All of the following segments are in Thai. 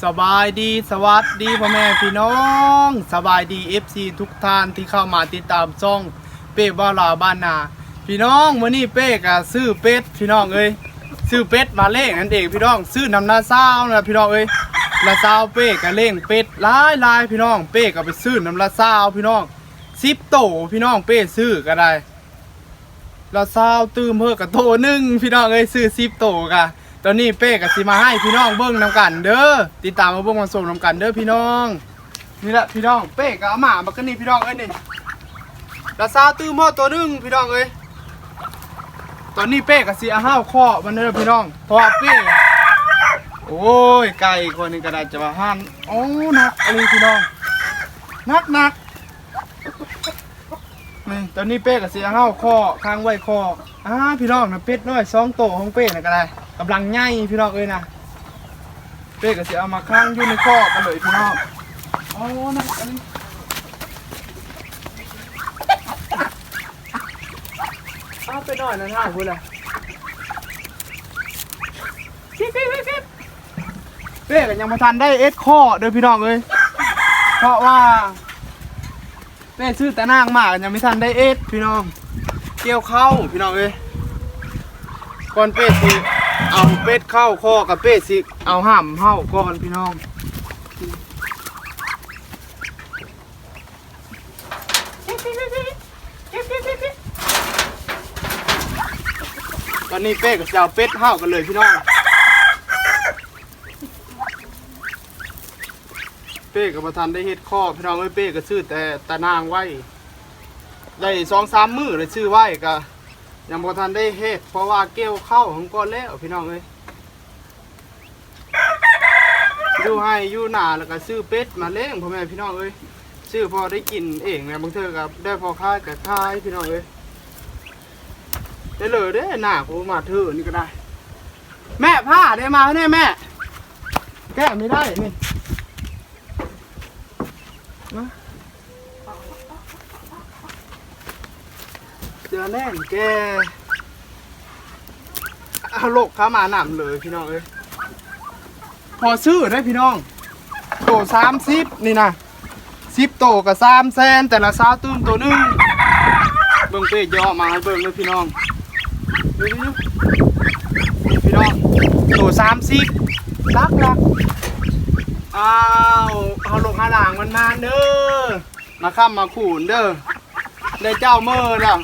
สบายดีสวัสดีพ่อแม่พี่น้อง สบายดี FC ทุกท่านที่เข้ามาติดตามช่องเป้บ้าลาบ้านนา พี่น้องมื้อนี้เป้ก็ซื้อเป็ดพี่น้องเอ้ยซื้อเป็ดมาเล่งนั่นเองพี่น้อง ซื้อนำหน้าซาวนะพี่น้องเอ้ยละซาวเป้ก็เล่งเป็ดลายลายพี่น้อง เป้ก็ไปซื้อนำละซาวพี่น้อง10โตพี่น้องเป้ซื้อก็ได้ละซาวตื้มเพิ่กกับโตหนึ่งพี่น้องเอ้ยซื้อ10โตกะ ตอนนี้เป้กับสิมาให้พี่น้องเบิ้งนำกัน เด้อติดตามมาเบิ้งมาส่งนำกันเด้อพี่น้อง นี่แหละพี่น้องเป้กับอาหมามากันนี่พี่น้องเอ้ยนี่ลาซาตื้อหม้อตัวนึงพี่น้องเอ้ยตอนนี้เป้กับสิอาห้าวข้อมันเด้อพี่น้องเพราะว่าเป้โอ้ยไก่คนนึงก็ได้จะมาห้านโอ้หนักอะไรพี่น้องหนักหนักนี่ตอนนี้เป้กับสิอาห้าวข้อข้างไว้ข้ออ่าพี่น้องนะเป็ดน้อยสองโตของเป้นะก็ได้ กำลังใหญ่พี่น้องเอ้ยนะเป้ก็สิเอามาค้างอยู่ในข้อกันเลยพี่น้องอ๋อนะอันนี้เอาไปหน่อยนะท่าคุณล่ะปิ๊บปิ๊บปิ๊บปิ๊บเป้ก็ยังมาทันได้เอสข้อเด้อพี่น้องเอ้ยเพราะว่าเป้ซื้อแต่นางมากยังไม่ทันได้เอสพี่น้องเกี่ยวเข้าพี่น้องเอ้ยก่อนเป้สิ เอาเป็ดเข้าข้อกับเป้สิเอาห้ามเข้าก่อนพี่น้องตอนนี้เป้กับจะเอาเป็ดเข้ากันเลยพี่น้องเป้กับประทันได้เฮ็ดข้อพี่น้องเอ้ยเป้ก็ซื้อแต่ตะนางไว้ ได้สองสามมือเลยซื้อไว้ก็ ยังบ่ทันได้เฮ็ดเพราะว่าเกี่ยวเข้าของก่อนแล้วพี่น้องเอ้ยอยู่ให้อยู่หนาแล้วก็ซื้อเป็ดมาเลี้ยงพ่อแม่พี่น้องเอ้ยซื้อพอได้กินเองนี่บางเทื่อกับได้พอค่ายกับค่ายพี่น้องเอ้ยได้เลยเด้หนากูมาเถอนี่ก็ได้ แม่ผ้าได้มาเนี่ยแม่ แก้ไม่ได้นี่มา เจอแน่นแกเอาโลกเข้ามาหนำเลยพี่น้องเอ้ยพอซื้อได้พี่น้อง โตสามสิบนี่นะสิบโตกับสามแสนแต่ละซาตื้มตัวหนึงเบิ่งเป๊ะย่อมาให้เบิ่งเลยพี่น้องดูดินี่พี่น้องโตสามสิบรักรักอ้าวเอาลงหาหลางมันมาเด้อมาค้ำมาขูนเด้อได้เจ้าเมื่อแล้ว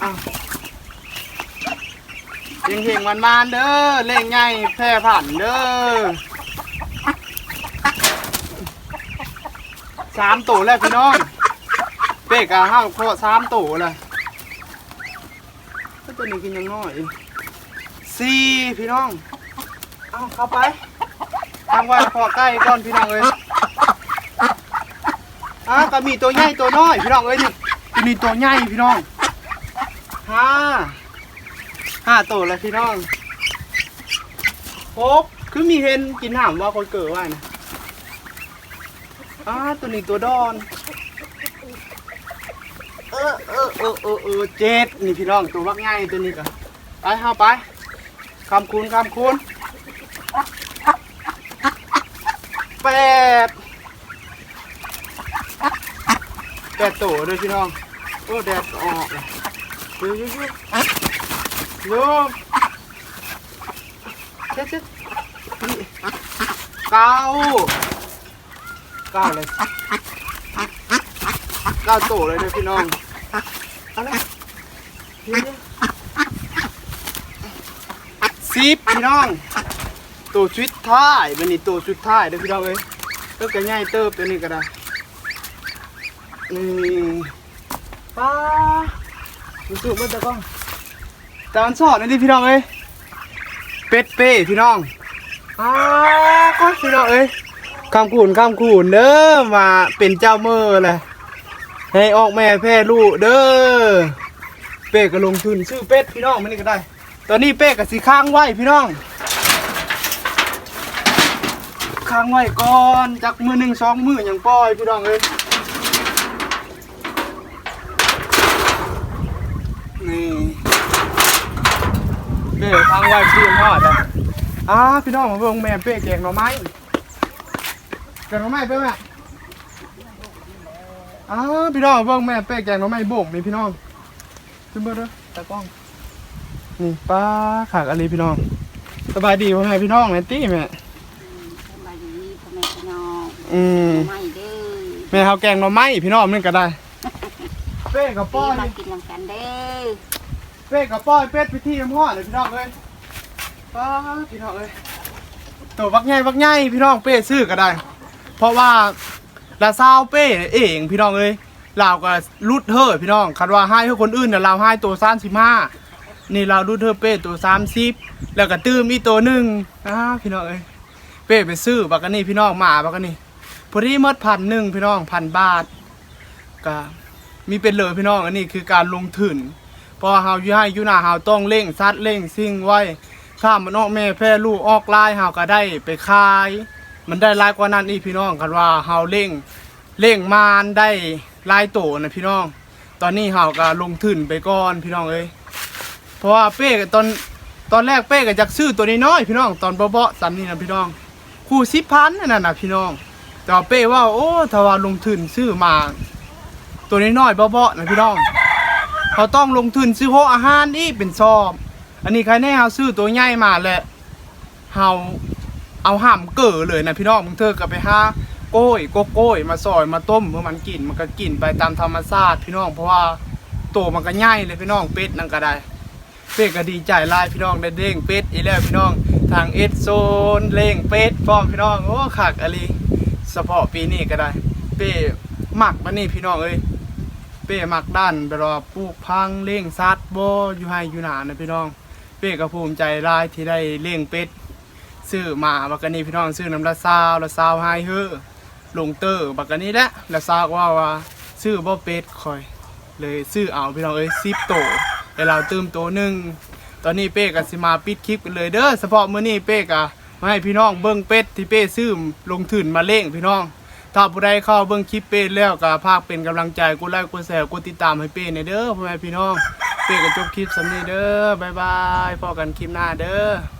เฮงเฮงมันมานเด้อเล่งไงแพร่ผ่านเด้อสามตัวแล้วพี่น้องเป๊กอะห้าโคสามตัวเลยก็ตัวนี้กินยังน้อยสี่พี่น้องเอาเข้าไปทางไว้พอใกล้ก่อนพี่น้องเลยอะก็มีตัวใหญ่ตัวน้อยพี่น้องเอ้ยนี่ตัวนี้ตัวใหญ่พี่น้อง ห้าห้าตัวแล้วพี่น้องครบคือมีเห็นกินหามว่าคนเกิดว่านะอ่าตัวนี้ตัวดอน เออเออเออเออเออเจ็ดนี่พี่น้องตัววักง่ายตัวนี้ก็ไปห้าไปคำคูณคำคูณแปดแดดโตด้วยพี่น้องโอ้แดดออกเลย ยูยูยูยูเช็ดเช็ดเก้าเก้าเลยเก้าโตเลยด้วยพี่น้องเอาเลยสิบพี่น้องตัวชุดท้ายมันนี่ตัวชุดท้ายเด้อพี่น้องเอ้ยเติบกันง่ายเติบตัวนี้ก็ได้นี่ป้า ดูสูบมันตะก้องตอนสอนนี่ดิพี่น้องเอ้ยเป็ดเป้พี่น้องอ้าก็พี่น้องเอ้ยคำคูนคำคูนเด้อมาเป็นเจ้าเมื่อเลยให้ออกแม่แพ่ลูกเด้อเป้ก็ลงทุนซื้อเป็ดพี่น้องมันนี่ก็ได้ ตอนนี้เป้ก็สีค้างไว้พี่น้องค้างไว้ก่อนจากมือหนึ่งสองมืออย่างปล่อยพี่น้องเอ้ย นี่เด้อทางไว้คืนทอดอะอ่าพี่น้องมาเบิ่งแม่เป้แกงหน่อไม้แกงหน่อไม้เป้แม่อ่าพี่น้องมาเบิ่งแม่เป้แกงหน่อไม้โบกนี่พี่น้องขึ้นเบิ่งเด้อตากล้อง นี่ป้าขากอะไรพี่น้อง สบายดีพ่อแม่พี่น้องแม่ตี้แม่สบายดีพ่อแม่พี่น้องอืมไม่เด้อแม่เฮาแกงหน่อไม้พี่น้องนึงก็ได้ เป้กับปีป้อยมากินนำกันเด้อ เป้กับป้อยเป็ดพิธีน้ำห้อเลยพี่น้องเอ้ยป้าพี่น้องเอ้ยตัวบักใหญ่บักใหญ่พี่น้องเป้ซื้อก็ได้ เพราะว่าลาซาวเป้เองพี่น้องเอ้ยลาก็รุดเฮ่อพี่น้องคันว่าให้ให้คนอื่นน่ะลาให้ตัว35นี่เรารุดเฮ่อเป้ตัว30แล้วก็ตื้มอีกตัวหนึ่งอ้าพี่น้องเอ้ยเป้ไปซื้อบักกันนี่พี่น้องมาบักกันนี่พอดีหมดพันหนึ่งพี่น้องพันบาทก็มีเป็นเลยพี่น้องอันนี้คือการลงทุน เพอเฮาอยู่ให้อยู่หน้าเฮาต้องเร่งซัดเร่งซิ่งไว้ ถ้ามันออกแม่แพร่ลูกออกลายเฮาก็ได้ไปขาย มันได้หลายกว่านั้นอีกพี่น้องกันว่าเฮาเร่งเร่งมานได้หลายโตนะพี่น้อง ตอนนี้เฮาก็ลงทุนไปก่อนพี่น้องเอ้ยเพราะว่าเป้ก็ตอนตอนแรกเป้ก็จักซื้อตัวนี้น้อยๆพี่น้องตอนเบาๆสันนี่นะพี่น้องคู่สิบพันนั่นนะพี่น้องแต่ว่าเป้ว่าโอ้ถ้าว่าลงทุนซื้อมา ตัวน้อยๆเบาๆนะพี่น้อง เขาต้องลงทุนซื้อโฮอาหารอีกเป็นซอบอันนี้ใครแน่เฮาซื้อตัวใหญ่มาแหละเฮาเอาห่ำเก๋อเลยนะพี่น้องมึงเธอก็ไปหาโก้ยโกโก้ยมาซอยมาต้มเพื่อมันกินมันก็กินไปตามธรรมชาติพี่น้องเพราะว่าตัวมันก็ใหญ่เลยพี่น้องเป็ดนั่นก็ได้เป็ดก็ดีใจลายพี่น้องได้เด้งเป็ดอีแล้วพี่น้องทางเอสโซนเล่งเป็ดพร้อมพี่น้องโอ้ขักอะไรเฉพาะปีนี้ก็ได้ เป้หมักมานี่พี่น้องเอ้ย เป้มักด้านแบบว่าปลูกพังเลี้ยงสัตว์บ่อยู่ให้อยู่หนานะพี่น้อง เป้ก็ภูมิใจหลายที่ได้เลี้ยงเป็ดซื้อมาบักกะนี้พี่น้องซื้อน้ำละซาวละซาวให้เฮ้อลงเตอร์บักกะนี้แหละละซาวว่าว่าซื้อบ่เป็ดคอย เลยซื้อเอาพี่น้องเอ้ย10โตแต่เราเติมโตหนึ่งตอนนี้เป้ก็สิมาปิดคลิปกันเลยเด้อเฉพาะมื้อนี้เป้ก็มาให้พี่น้องเบิ่งเป็ดที่เป้ซื้อลงทุนมาเลี้ยงพี่น้อง ถ้าผู้ใดเข้าเบิ่งคลิปเป้แล้วก็ภาคเป็นกำลังใจกดไลค์กดแชร์กดติดตามให้เป้ในเด้อพ่อแม่พี่น้อง เป้ก็จบคลิปสำนี้เด้อบ๊ายบายพอกันคลิปหน้าเด้อ